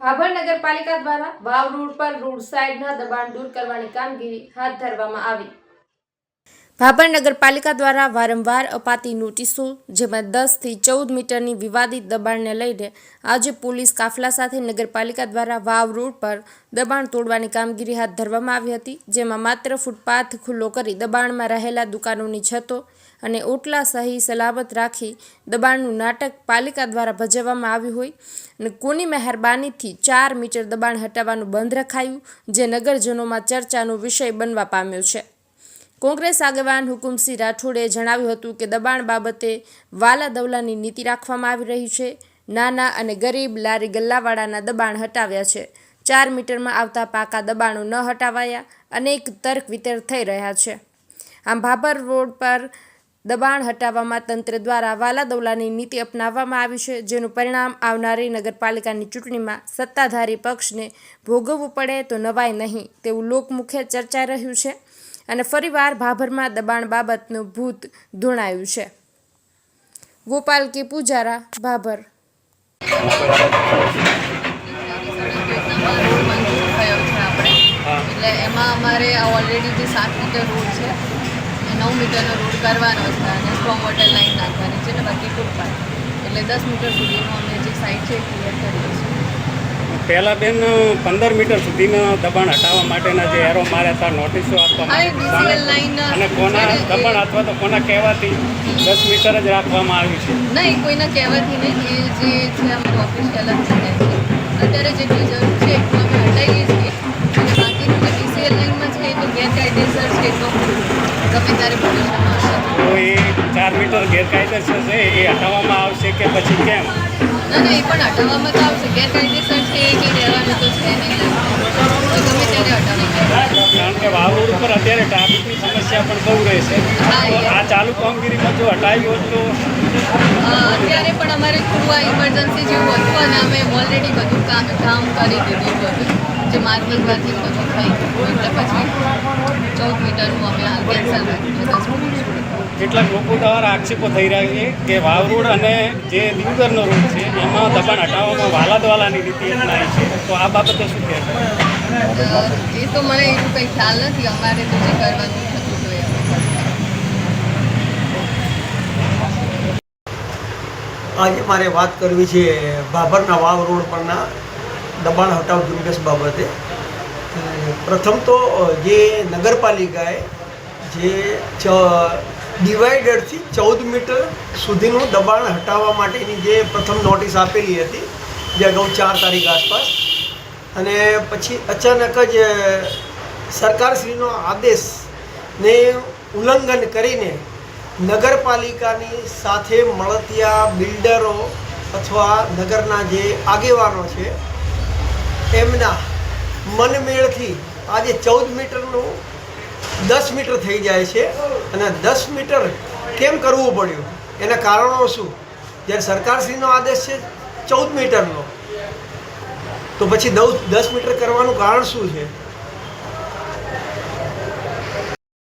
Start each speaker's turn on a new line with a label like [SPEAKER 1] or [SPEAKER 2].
[SPEAKER 1] ભાભર નગરપાલિકા દ્વારા વાવ રોડ પર રોડ સાઇડના દબાણ દૂર કરવાની કામગીરી હાથ ધરવામાં આવી. ભાભર નગરપાલિકા દ્વારા વારંવાર અપાતી નોટિસો, જેમાં દસથી ચૌદ મીટરની વિવાદિત દબાણને લઈને આજે પોલીસ કાફલા સાથે નગરપાલિકા દ્વારા વાવ રોડ પર દબાણ તોડવાની કામગીરી હાથ ધરવામાં આવી હતી, જેમાં માત્ર ફૂટપાથ ખુલ્લો કરી દબાણમાં રહેલા દુકાનોની છતો અને ઓટલા સહી સલામત રાખી દબાણનું નાટક પાલિકા દ્વારા ભજવવામાં આવ્યું હોય અને કોની મહેરબાનીથી ચાર મીટર દબાણ હટાવવાનું બંધ રખાયું, જે નગરજનોમાં ચર્ચાનો વિષય બનવા પામ્યો છે. કોંગ્રેસ આગેવાન હુકુમસિંહ રાઠોડે જણાવ્યું હતું કે દબાણ બાબતે વાલા દવલાની નીતિ રાખવામાં આવી રહી છે. નાના અને ગરીબ લારી ગલ્લાવાળાના દબાણ હટાવ્યા છે. ચાર મીટરમાં આવતા પાકા દબાણો ન હટાવાયા, અનેક તર્ક વિતર્ક થઈ રહ્યા છે. આમ ભાભર રોડ પર દબાણ હટાવવામાં તંત્ર દ્વારા વાલા દવલાની નીતિ અપનાવવામાં આવી છે, જેનું પરિણામ આવનારી નગરપાલિકાની ચૂંટણીમાં સત્તાધારી પક્ષને ભોગવવું પડે તો નવાય નહીં તેવું લોકમુખે ચર્ચાઈ રહ્યું છે. અને ફરીવાર ભાભરમાં દબાણ બાબતનું ભૂત ધૂણાયું છે. ગોપાલ કે પૂજારા, ભાભર.
[SPEAKER 2] એટલે એમાં અમારે ઓલરેડી જે સાત મીટર રોડ છે, એ નવ મીટરનો રોડ કરવાનો છે અને સ્ટ્રોંગ વોટર લાઈન નાખવાની છે ને બાકી ફૂટપાથ એટલે દસ મીટર સુધીનો અમે જે સાઈડ છે એ ક્લિયર કરીએ છીએ
[SPEAKER 3] પહેલા બેન પંદર મીટર સુધીના દબાણ હટાવવા માટેના જે એરો માર્યા હતા નોટિસો આપવામાં અને કોના દબાણ અથવા તો કોના કહેવાથી દસ મીટર જ રાખવામાં આવ્યું છે?
[SPEAKER 2] નહીં કોઈના કહેવાથી નહીં. એ જે છે અમારું ઓફિશિયલ જ છે. અત્યારે જેટલી જરૂર છે એટલું અમે હટાવીએ છીએ. અને બાકીનું જે ડીસીએલ લાઈનમાં છે એ તો ગેરકાયદેસર છે. તો ગમે ત્યારે ભવિષ્યમાં આવશે
[SPEAKER 3] તો એ ચાર મીટર ગેરકાયદેસર છે એ હટાવવામાં આવશે કે પછી કેમ?
[SPEAKER 2] ના ના એ પણ હટાવવામાં તો આવશે. ગેરકાયદેસર છે કંઈ રહેવાનું તો છે નહીં. તો ગમે ત્યારે હટાવી
[SPEAKER 3] કારણ કે વાવરો ઉપર અત્યારે ટ્રાફિકની સમસ્યા પણ બહુ રહેશે. આ ચાલુ કામગીરીમાં જો હટાવ્યું હોત તો?
[SPEAKER 2] અત્યારે પણ અમારે થોડું આ ઇમરજન્સી જેવું હતું અને અમે ઓલરેડી બધું કામ કામ કરી દીધું બધું જે વાર્કિંગ બધું થઈ ગયું એટલે પછી ચૌદ મીટરનું અમે કેન્સલ રાખ્યું
[SPEAKER 3] કેટલાક લોકો દ્વારા આક્ષેપો થઈ રહ્યા છે કે વાવ રોડ અને જે દિવગરનો રોડ છે એમાં દબાણ હટાવવામાં વાલાદવાલાની રીતિ અપનાવી છે. તો આ બાબતે શું
[SPEAKER 2] કહેવાય એ તો મને એવું કંઈ ખ્યાલ નથી અમારે તો જે કરવાનું થતું.
[SPEAKER 4] આજે મારે વાત કરવી છે બાબરના વાવ રોડ પરના દબાણ હટાવ ઝુંબેશ બાબતે. પ્રથમ તો જે નગરપાલિકાએ જે ચ ડિવાઈડરથી ચૌદ મીટર સુધીનું દબાણ હટાવવા માટેની જે પ્રથમ નોટિસ આપેલી હતી, જે અગાઉ ચાર તારીખ આસપાસ. અને પછી અચાનક જ સરકારશ્રીનો આદેશને ઉલ્લંઘન કરીને નગરપાલિકાની સાથે મળતિયા બિલ્ડરો અથવા નગરના જે આગેવાનો છે એમના મનમેળથી આજે ચૌદ મીટરનું દસ મીટર થઈ જાય છે અને દસ મીટર કેમ કરવું પડ્યું? એના કારણો શું? જ્યારે સરકારશ્રીનો આદેશ છે ચૌદ મીટરનો. તો પછી દસ મીટર કરવાનું કારણ શું છે?